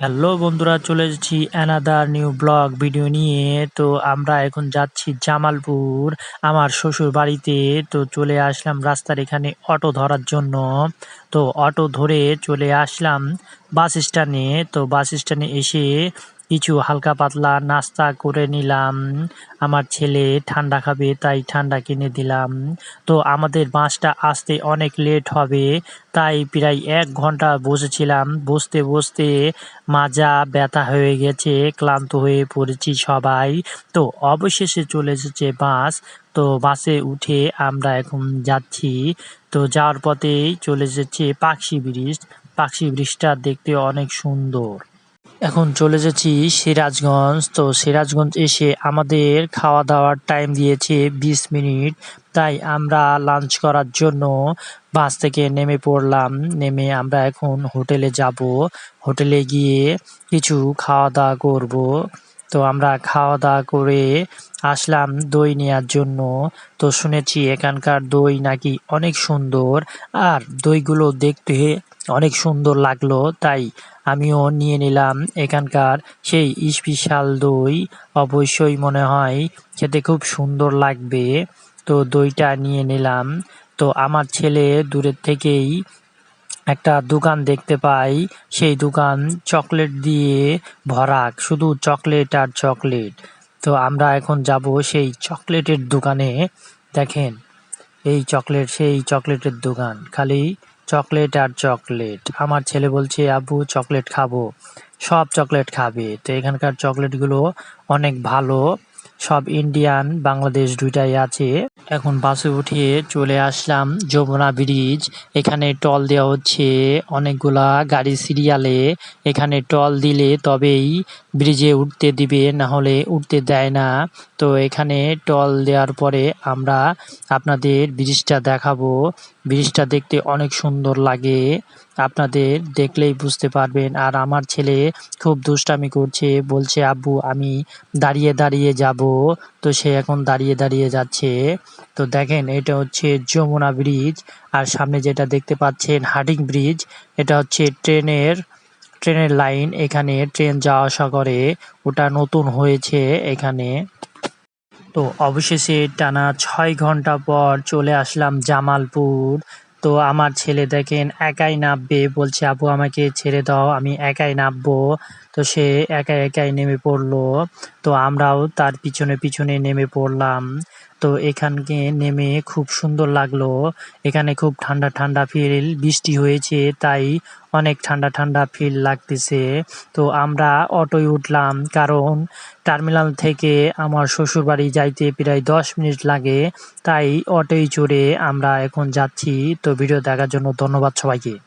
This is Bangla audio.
হ্যালো বন্ধুরা, চলে এসেছি অ্যানাদার নিউ ব্লগ ভিডিও নিয়ে। তো আমরা এখন যাচ্ছি জামালপুর, আমার শ্বশুর বাড়িতে। তো চলে আসলাম রাস্তার এখানে অটো ধরার জন্য। তো অটো ধরে চলে আসলাম বাস স্ট্যান্ডে। তো বাস স্ট্যান্ডে এসে কিছু হালকা পাতলা নাস্তা করে নিলাম। আমার ছেলে ঠান্ডা খাবে, তাই ঠান্ডা কিনে দিলাম। তো আমাদের বাসটা আসতে অনেক লেট হবে, তাই প্রায় এক ঘণ্টা বসেছিলাম। বসতে বসতে মাজা ব্যথা হয়ে গেছে, ক্লান্ত হয়ে পড়েছি সবাই। তো অবশেষে চলে এসেছে বাস। তো বাসে উঠে আমরা এখন যাচ্ছি। তো যাওয়ার পথেই চলে এসেছে পাখি ব্রিজ। পাখি ব্রিজটা দেখতে অনেক সুন্দর। এখন চলে এসেছি সিরাজগঞ্জ। তো সিরাজগঞ্জ এসে আমাদের খাওয়া দাওয়ার টাইম দিয়েছে বিশ মিনিট। তাই আমরা লাঞ্চ করার জন্য বাস থেকে নেমে পড়লাম। নেমে আমরা এখন হোটেলে যাব। হোটেলে গিয়ে কিছু খাওয়া দাওয়া করব। তো আমরা খাওয়া দাওয়া করে আসলাম দই নেওয়ার জন্য। তো শুনেছি এখানকার দই নাকি অনেক সুন্দর। আর দইগুলো দেখতে অনেক সুন্দর লাগল। তাই আমিও নিয়ে নিলাম। এখানকার সেই স্পেশাল দই অবশ্যই মনে হয় খেতে খুব সুন্দর লাগবে। তো দইটা নিয়ে নিলাম। তো আমার ছেলে দূরের থেকেই একটা দোকান দেখতে পাই। সেই দোকান চকলেট দিয়ে ভরা, শুধু চকলেট আর চকলেট। তো আমরা এখন যাব সেই চকলেটের দোকানে। দেখেন, এই চকলেট, সেই চকলেটের দোকান। খালি চকলেট আর চকলেট। আমার ছেলে বলছে, আব্বু, চকলেট খাব। সব চকলেট খাবে। তো এখানকার চকলেটগুলো অনেক ভালো। সব ইন্ডিয়ান, বাংলাদেশ দুইটাই আছে। এখন বাসে উঠে চলে আসলাম যমুনা ব্রিজ। এখানে টল দেওয়া হচ্ছে অনেকগুলা গাড়ি সিরিয়ালে। এখানে টল দিলে তবেই ব্রিজে উঠতে দিবে, না হলে উঠতে দেয় না। তো এখানে টল দেওয়ার পরে আমরা আপনাদের ব্রিজটা দেখাবো। ব্রিজটা দেখতে অনেক সুন্দর লাগে। আপনাদের দেখলেই বুঝতে পারবেন। আর আমার ছেলে খুব দুষ্টামি করছে, বলছে, আব্বু, আমি দাঁড়িয়ে দাঁড়িয়ে যাব। তো সে এখন দাঁড়িয়ে দাঁড়িয়ে যাচ্ছে। তো দেখেন, এটা হচ্ছে যমুনা ব্রিজ। আর সামনে যেটা দেখতে পাচ্ছেন, হার্ডিং ব্রিজ, এটা হচ্ছে ট্রেনের ট্রেনের লাইন। এখানে ট্রেন যাওয়া আসা করে। ওটা নতুন হয়েছে এখানে। তো অবশেষে টানা ছয় ঘণ্টা পর চলে আসলাম জামালপুর। তো আমার ছেলে দেখেন, একাই নামবে। বলছে, আপু, আমাকে ছেড়ে দাও, আমি একাই নামবো। তো সে একা একাই নেমে পড়ল। তো আমরাও তার পিছনে পিছনে নেমে পড়লাম। তো এখানকে নেমে খুব সুন্দর লাগল। এখানে খুব ঠান্ডা ঠান্ডা ফিল বৃষ্টি হয়েছে, তাই অনেক ঠান্ডা ঠান্ডা ফিল লাগতেছে। তো আমরা অটোয় উঠলাম, কারণ টার্মিনাল থেকে আমার শ্বশুর বাড়ি যাইতে প্রায় দশ মিনিট লাগে, তাই অটোয় চড়ে আমরা এখন যাচ্ছি। তো ভিডিও দেখার জন্য ধন্যবাদ সবাইকে।